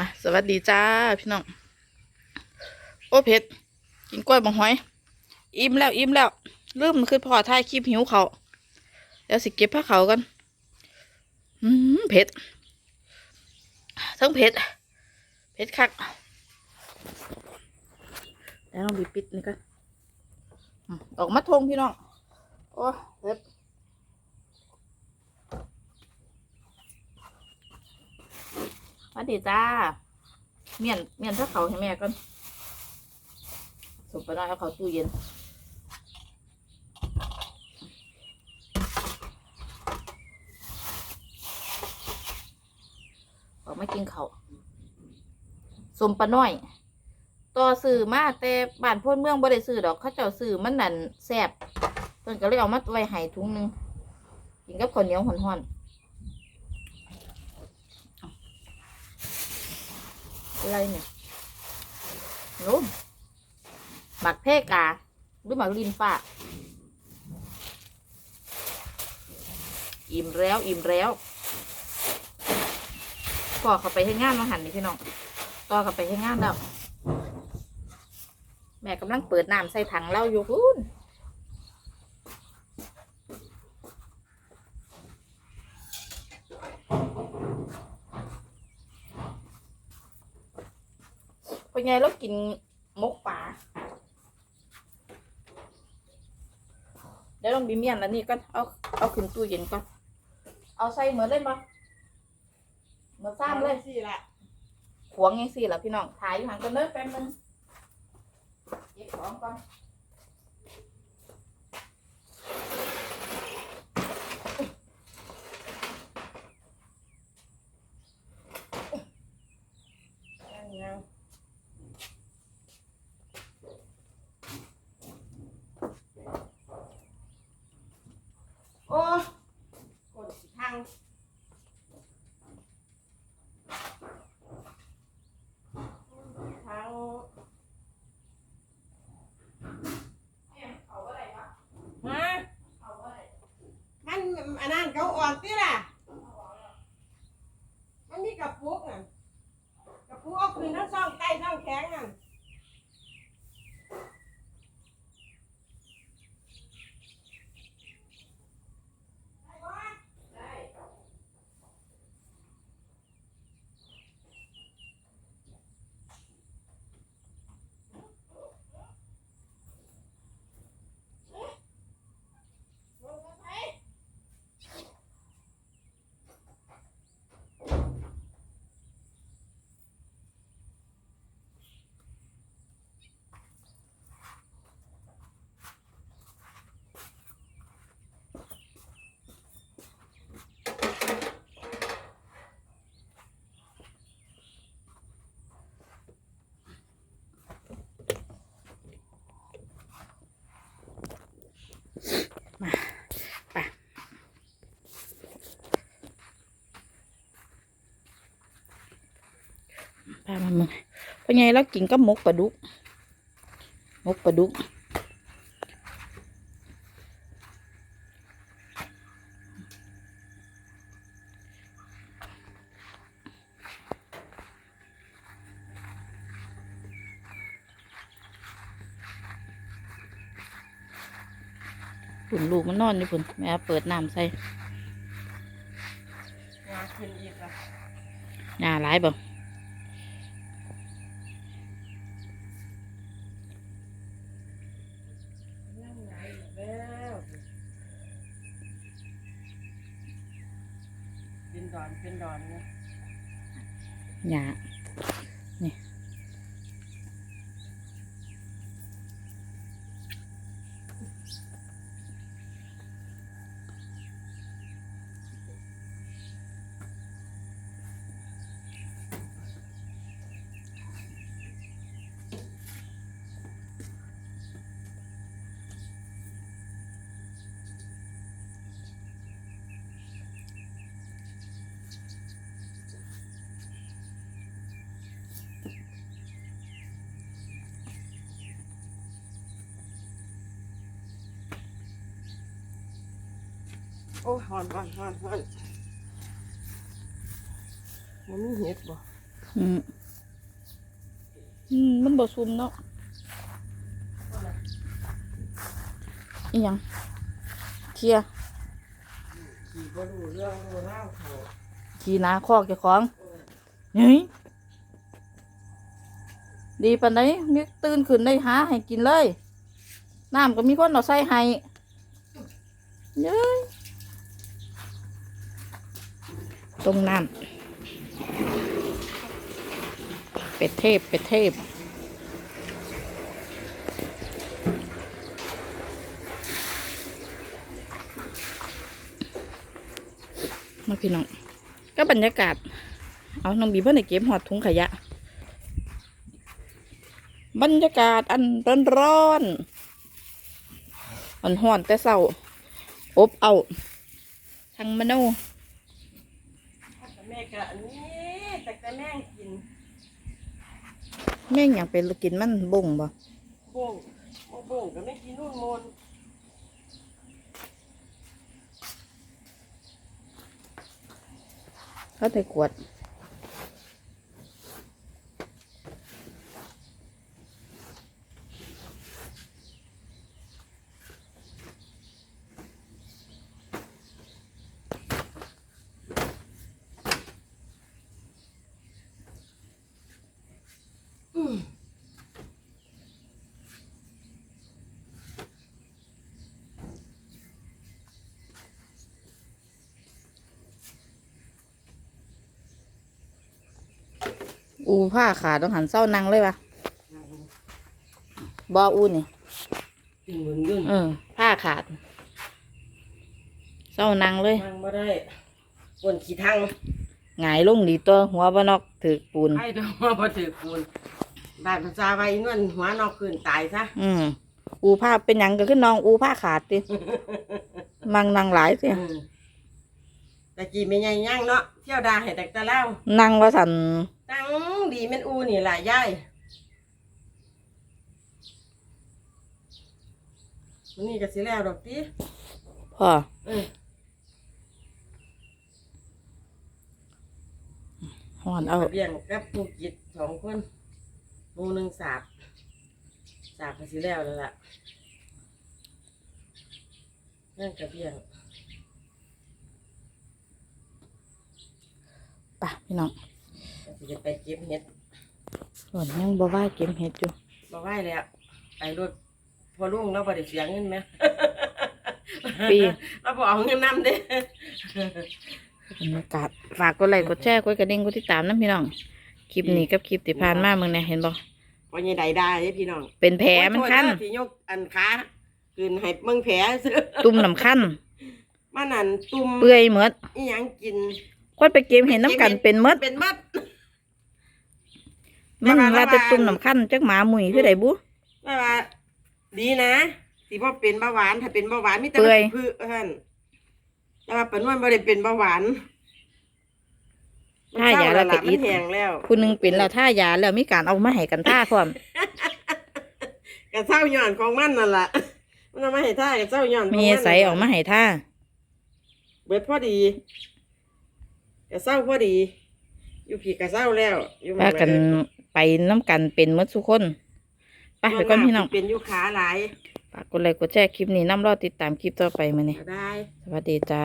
่ะสวัสดีจ้าพี่น้อง โอ้เผ็ด กินกล้วยบางหอย อิ่มแล้วอิ่มแล้วลืมคือพอถ่ายคลิปหิวเขาแล้วสิเก็บผ้าเขากันอืมเผ็ด ทั้งเผ็ด เผ็ดคัก แล้วลองบีบปิดนี่กันอออกมาทงพี่น้อง โอ้เผ็ด วัสดีจ้า เมียนเมียนถ้าเขาให้แม่ก่อนสุกไปหน่อยเอาเขาตู้เย็นออกมากินเขาสมปลาน้อย ต่อสื่อมาแต่บ้านพ้นเมืองบ่ได้ซื้อดอกเขาเจ้าซื้อมันนั่นแซ่บเพิ่นก็เลยเอามาไว้ให้ถุงนึงกินกับข้าวเหนียวห่อนๆ อะไรเนี่ยนู้นหมักเพกาหรือหมักลินฟ้าอิ่มแล้ว อิ่มแล้วก็เข้าไปให้งานมาหันนี่พี่น้องต่อเข้าไปให้งานแล้วแม่กำลังเปิดน้ำใส่ถังเหล้าอยู่พูน เป็นไงเรากินมกป่าเดี๋ยวลองบีเมียนแล้วนี่ก็เอาเอาขึ้นตู้เย็นก่อนเอาใส่เหมือนเล่นปะเหมือนซ้ำเลยสิละขวงยังสี่ละพี่น้องถ่ายอยู่ห่างกันเลิกแป๊บนึงเก็บของก่อนยังยังโอ้ กดสิทาง ทางแม่เขาอะไรวะ ฮะ เขาอะไร มันอันนั้น เขาออกติล่ะ มันมีกระปุกอะกระปุกเอาคืนทั้งซ่องใต้ซ่องแข็งอะ มามึงเป็นไงแล้วกินกับหมกปลาดุกหมกปลาดุก ผุนลูกมันนอนอยู่ผุนแม่เปิดน้ำใส่งาขึ้นอีกละหน้าร้ายบ่ นั่งไหนอีกแล้ว เป็นดอนเป็นดอนนะหยานี่ อ้หอนหอนหอนหอนมันมีเห็ดบ่อืมอืมมันบ่ซุ่มเนาะอีหยังเคลียร์ขี่บ่รู้เรื่องรู้เล่าเขาขี่หนาคอกเจ้าของเฮ้ยดีปานใดมีตื่นขึ้นได้หาให้กินเลย น้ำก็มีคนเอาใส่ให้เย้ย ตรงน้ำเป็ดเทพเป็ดเทพมาพี่น้อง ก็บรรยากาศ เอาน้องบีเพื่อนในเก็บหอดถุงขยะ บรรยากาศอันร้อนร้อนๆอันหอนแต่เศร้าอบเอาทางมโน ก็อันนี้แต่แต่แม่งกินแม่งอย่างเป็นกินมันบ่งบ่บ่งบ่บ่งก็ไม่กินนู่นมนเขาแต่ขวด อูผ้าขาดต้องหันเศร้านังเลยปะบออูนี่กินเหมือนเดิมเออผ้าขาด เศร้านังเลยนั่งบ่ได้ปวนขี้ทังหงายลงดีตัวหัวบนอกถือปูนให้ดอกมาบ่ถือปูนบ้านภาษาไว้เงินหัวนอกคืนตายซะอืมอูผ้าเป็นหยังก็ขึ้นน้องอูผ้าขาดติมังนางหลายสิอืมแต่กี้ไม่ใหญ่ย่างเนาะเที่ยวดาให้แต่ตะเล่านั่งว่าสัน ตั้งดีแม่นอูนี่ล่ะยายมันนี่ก็สิแล้วดอกติพ่อเออหอนเอาเบี้ยงกับผู้กิจสองคนหมูหนึ่งสาบสาบก็สิแล้วแล้วล่ะนั่นกระเบี้ยงปะพี่น้องก็สิ จะไปเก็บเห็ดส่วนยังบ่ว่าเก็บเห็ดอยู่มาไหว้แล้วไปรถพอลุงเราบ่ได้เสียเงินไหมปีเราบ่เอาเงินนำเด้บรรยากาศฝากกดไลค์กดแชร์กดกระดิ่งกดติดตามนะพี่น้อง คลิปนี้กับคลิปที่ผ่านมาเมืองเนี่ยเห็นบ่พอยังใดได้เด้พี่น้องเป็นแผลมันคันโอ้ยโทษเด้อที่ยกอันขาคืนให้เบิ่งแผลซื้อตุ่มน้ำคันมันนั่นตุ่มเปื่อยเหมือดอีหยังกินคนไปเก็บเห็นน้ำกันเป็นเหมือดเป็นมัด มันแต่ว่าว่าแต่ตุ่มน้ำคันจักหมาหมุยคือไดบุว่าว่าดีนะสิบ่เป็นเบาหวาน ถ้าเป็นเบาหวานมีแต่เปื่อยพืชเท่านแต่ว่าปานวนบ่ได้เป็นเบาหวานถ้ายาแล้วก็มันอิดแห้งแล้วผู้หนึงเป็นแล้วท่ายาแล้วมีการเอามาให้กันท่าพร้อมกระเซ้าย้อนของมันนั่นล่ะมันเอามาให้ท่ากระเซ้าย้อนของมีมันใสออกมาให้ท่าเบิดพอดีกระเซ้าพอดี อยู่ผีกระเซ้าแล้วอยู่หม้พาองกัน ไปน้ำกันเป็นหมดทุกคนไปไปก่อนพี่น้องเป็นอยู่ขาหลายฝากกดไลค์กดแชร์คลิปนี้น้ำรอติดตามคลิปต่อไปมาเนี่ยก็ได้สวัสดีจ้า